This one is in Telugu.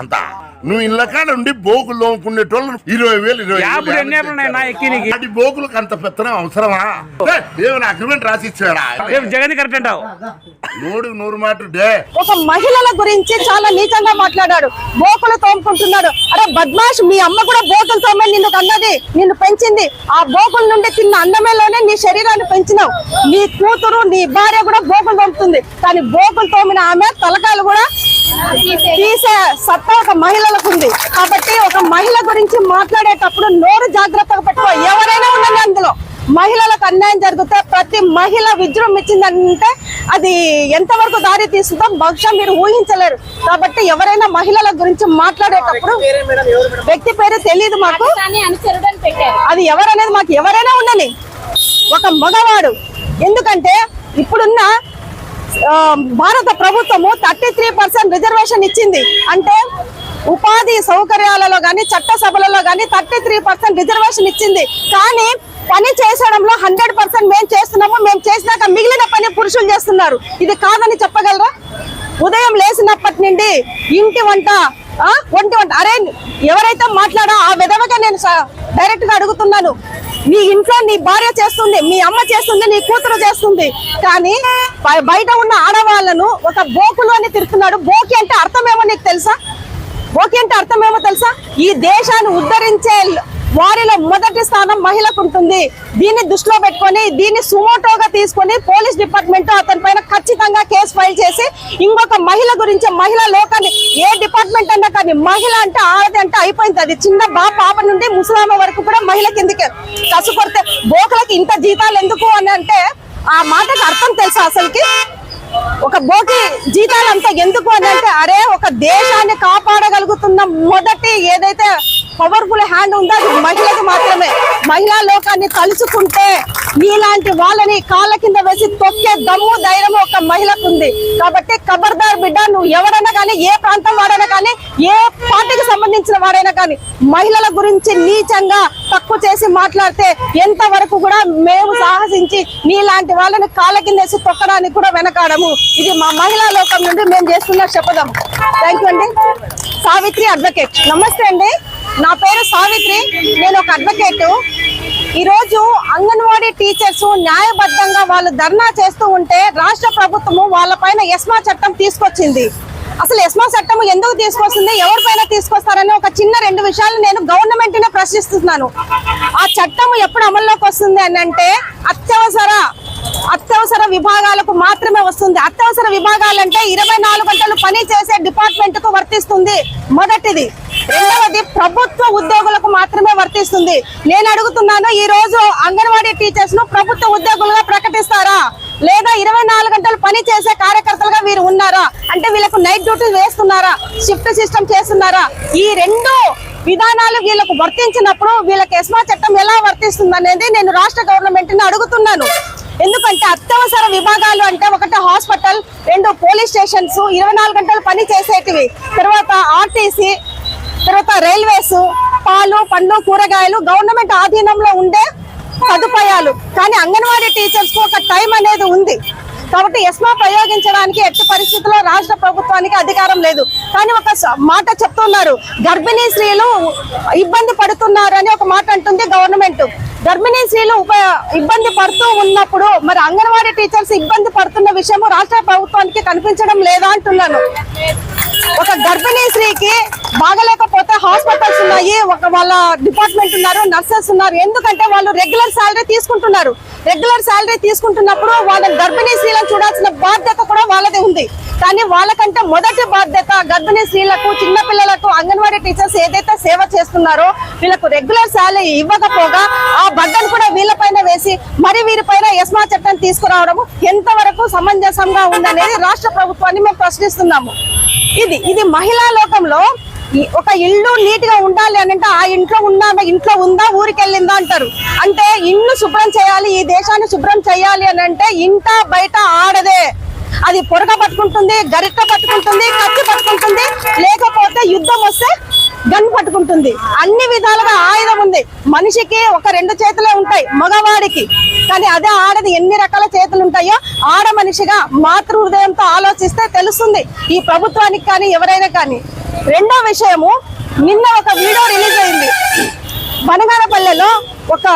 అంత. నువ్వు ఇళ్ళ కాడ ఉండి బోకులు తోముకునేటోళ్ళు ఇరవై వేలు ఇరవై యాభై ఎన్ని బోకులకు అంత పెత్తనం అవసరమా? ఏమైనా అగ్రిమెంట్ రాసి ఇచ్చాడా రేపు జగన్ కరెక్ట్ అంటావు. నూడు నూరు మాట డే. ఒక మహిళల గురించి చాలా నీచంగా మాట్లాడాడు. బోకులు తోముకుంటున్నాడు. అరే బద్మాష్ మీ అమ్మ కూడా బోకులు తోమే నిన్ను కన్నది నిన్ను పెంచింది. ఆ బోకుల నుండి తిన్న అన్నమేలోనే నీ శరీరాన్ని పెంచినావు. నీ కూతురు నీ భార్య కూడా బోకులు తోముతుంది. కానీ బోకులు తోమిన ఆమె తలకాయలు కూడా తీసే సత్తా ఒక మహిళలకు ఉంది. కాబట్టి ఒక మహిళ గురించి మాట్లాడేటప్పుడు నోరు జాగ్రత్తగా పెట్టుకో. ఎవరైనా ఉండండి అందులో. మహిళలకు అన్యాయం జరిగితే ప్రతి మహిళ విజృంభించిందంటే అది ఎంతవరకు దారి తీస్తుందో బహుశా మీరు ఊహించలేరు. కాబట్టి ఎవరైనా మహిళల గురించి మాట్లాడేటప్పుడు వ్యక్తి పేరు తెలియదు మాకు. అది ఎవరనేది మాకు ఎవరైనా ఉండని ఒక మగవాడు. ఎందుకంటే ఇప్పుడున్న భారత ప్రభుత్వము థర్టీ త్రీ పర్సెంట్ రిజర్వేషన్ ఇచ్చింది. అంటే ఉపాధి సౌకర్యాలలో కానీ చట్టసభలలో కానీ థర్టీ త్రీ పర్సెంట్ రిజర్వేషన్ ఇచ్చింది. కానీ పని చేసడంలో హండ్రెడ్ పర్సెంట్ మేము చేస్తున్నాము. మేము చేసినాక మిగిలిన పని పురుషులు చేస్తున్నారు. ఇది కాదని చెప్పగలరా? ఉదయం లేచినప్పటి నుండి ఇంటి వంట వంటి వంట అరే ఎవరైతే మాట్లాడా ఆ విధవగా నేను డైరెక్ట్గా అడుగుతున్నాను. నీ ఇంట్లో నీ భార్య చేస్తుంది మీ అమ్మ చేస్తుంది నీ కూతురు చేస్తుంది. కానీ బయట ఉన్న ఆడవాళ్ళను ఒక బోకులు అని తిరుగుతున్నాడు బోకి అంటే అర్థమేమో నీకు తెలుసా? బోకి అంటే అర్థమేమో తెలుసా? ఈ దేశాన్ని ఉద్ధరించే వారిలో మొదటి స్థానం మహిళకు ఉంటుంది. దీన్ని దృష్టిలో పెట్టుకొని దీన్ని సుమోటోగా తీసుకొని పోలీస్ డిపార్ట్మెంట్ అతని పైన ఖచ్చితంగా కేసు ఫైల్ చేసి ఇంకొక మహిళ గురించి మహిళా లోకాన్ని ఏ డిపార్ట్మెంట్ అన్నా కానీ మహిళ అంటే ఆడది అంటే అయిపోయింది. అది చిన్న బా పాప నుండి ముసలామ వరకు కూడా మహిళ కిందకే కసుకొడితే బోకలకి ఇంత జీతాలు ఎందుకు అని అంటే ఆ మాటకు అర్థం తెలుసా అసలుకి? ఒక బోకి జీతాలంతా ఎందుకు అని అంటే అరే ఒక దేశాన్ని కాపాడగలుగుతున్న మొదటి ఏదైతే పవర్ఫుల్ హ్యాండ్ ఉంది. అది మహిళకు మాత్రమే. మహిళా లోకాన్ని తలుచుకుంటే మీలాంటి వాళ్ళని కాళ్ళ కింద వేసి తొక్కే దమ్ము ధైర్యం ఒక మహిళకు ఉంది. కాబట్టి ఖబర్దార్ బిడ్డ నువ్వు ఎవరైనా కానీ ఏ ప్రాంతం వాడైనా కానీ ఏ పార్టీకి సంబంధించిన వాడైనా కానీ మహిళల గురించి నీచంగా తక్కువ చేసి మాట్లాడితే ఎంత వరకు కూడా మేము సాహసించి నీలాంటి వాళ్ళని కాళ్ళ కింద వేసి తొక్కడానికి కూడా వెనకాడము. ఇది మా మహిళా లోకం నుండి మేము చేస్తున్న శపథం. థ్యాంక్ యూ అండి. సావిత్రి అడ్వకేట్. నమస్తే అండి. నా పేరు సావిత్రి నేను ఒక అడ్వకేట్ ఈరోజు అంగన్వాడీ టీచర్స్ న్యాయబద్ధంగా వాళ్ళు ధర్నా చేస్తూ ఉంటే రాష్ట్ర ప్రభుత్వము వాళ్ళ పైన ఎస్మా చట్టం తీసుకొచ్చింది. అసలు ఎస్మా చట్టం ఎందుకు తీసుకొస్తుంది ఎవరిపైన తీసుకొస్తారని ఒక చిన్న రెండు విషయాలు నేను గవర్నమెంట్ని ప్రశ్నిస్తున్నాను. ఆ చట్టం ఎప్పుడు అమల్లోకి వస్తుంది అని అంటే అత్యవసర అత్యవసర విభాగాలకు మాత్రమే వస్తుంది. అత్యవసర విభాగాలంటే ఇరవై నాలుగు గంటలు పని చేసే డిపార్ట్మెంట్కు వర్తిస్తుంది మొదటిది. రెండవది ప్రభుత్వ ఉద్యోగులకు మాత్రమే వర్తిస్తుంది. నేను అడుగుతున్నాను ఈ రోజు అంగన్వాడీ టీచర్స్ను ప్రభుత్వ ఉద్యోగులుగా ప్రకటిస్తారా? లేదా ఇరవై నాలుగు గంటలు పని చేసే కార్యకర్తలుగా వీరు ఉన్నారా? అంటే వీళ్ళకు నైట్ డ్యూటీ వేస్తున్నారా? షిఫ్ట్ సిస్టమ్ చేస్తున్నారా? ఈ రెండు విధానాలు వీళ్ళకు వర్తించినప్పుడు వీళ్ళకి ఎస్మా చట్టం ఎలా వర్తిస్తుంది అనేది నేను రాష్ట్ర గవర్నమెంట్ని అడుగుతున్నాను. ఎందుకంటే అత్యవసర విభాగాలు అంటే ఒకటి హాస్పిటల్ రెండు పోలీస్ స్టేషన్స్ ఇరవై నాలుగు గంటలు పని చేసేటివి. తర్వాత ఆర్టీసీ తర్వాత రైల్వేస్ పాలు పండ్లు కూరగాయలు గవర్నమెంట్ ఆధీనంలో ఉండే సదుపాయాలు. కానీ అంగన్వాడీ టీచర్స్కు ఒక టైం అనేది ఉంది. కాబట్టి ఎస్మా ప్రయోగించడానికి ఎట్టి పరిస్థితుల్లో రాష్ట్ర ప్రభుత్వానికి అధికారం లేదు. కానీ ఒక మాట చెప్తున్నారు. గర్భిణీ స్త్రీలు ఇబ్బంది పడుతున్నారు అని ఒక మాట అంటుంది గవర్నమెంట్. గర్భిణీ స్త్రీలు ఉప ఇబ్బంది పడుతూ ఉన్నప్పుడు మరి అంగన్వాడీ టీచర్స్ ఇబ్బంది పడుతున్న విషయము రాష్ట్ర ప్రభుత్వానికి కనిపించడం లేదా అంటున్నాను. ఒక గర్భిణీ స్త్రీకి బాగలేకపోతే హాస్పిటల్స్ ఉన్నాయి ఒక వాళ్ళ డిపార్ట్మెంట్ ఉన్నారు నర్సెస్ ఉన్నారు. ఎందుకంటే వాళ్ళు రెగ్యులర్ శాలరీ తీసుకుంటున్నారు. రెగ్యులర్ శాలరీ తీసుకుంటున్నప్పుడు వాళ్ళ గర్భిణీ స్త్రీలను చూడాల్సిన బాధ్యత కూడా వాళ్ళదే ఉంది. కానీ వాళ్ళకంటే మొదటి బాధ్యత గర్భిణీ స్త్రీలకు చిన్నపిల్లలకు అంగన్వాడీ టీచర్స్ ఏదైతే సేవ చేస్తున్నారో వీళ్ళకు రెగ్యులర్ శాలరీ ఇవ్వకపోగా ఆ బడ్డను కూడా వీళ్ళపైన వేసి మరి వీరిపైన యస్మా చట్టం తీసుకురావడం ఎంతవరకు సమంజసంగా ఉందనేది రాష్ట్ర ప్రభుత్వాన్ని మేము ప్రశ్నిస్తున్నాము. ఇది ఇది మహిళా లోకంలో ఒక ఇల్లు నీట్గా ఉండాలి అని అంటే ఆ ఇంట్లో ఉందా ఇంట్లో ఉందా ఊరికి వెళ్ళిందా అంటారు. అంటే ఇల్లు శుభ్రం చేయాలి ఈ దేశాన్ని శుభ్రం చేయాలి అని అంటే ఇంట బయట ఆడదే. అది పొరగ పట్టుకుంటుంది గరిట పట్టుకుంటుంది కత్తి పట్టుకుంటుంది లేకపోతే యుద్ధం వస్తే గన్ పట్టుకుంటుంది. అన్ని విధాలుగా ఆయుధం ఉంది. మనిషికి ఒక రెండు చేతులే ఉంటాయి మగవాడికి. కానీ అదే ఆడది ఎన్ని రకాల చేతులు ఉంటాయో ఆడ మనిషిగా మాతృ హృదయంతో ఆలోచిస్తే తెలుస్తుంది. ఈ ప్రభుత్వానికి కానీ ఎవరైనా కానీ. రెండో విషయము నిన్న ఒక వీడియో రిలీజ్ అయింది. బనగానపల్లెలో ఒక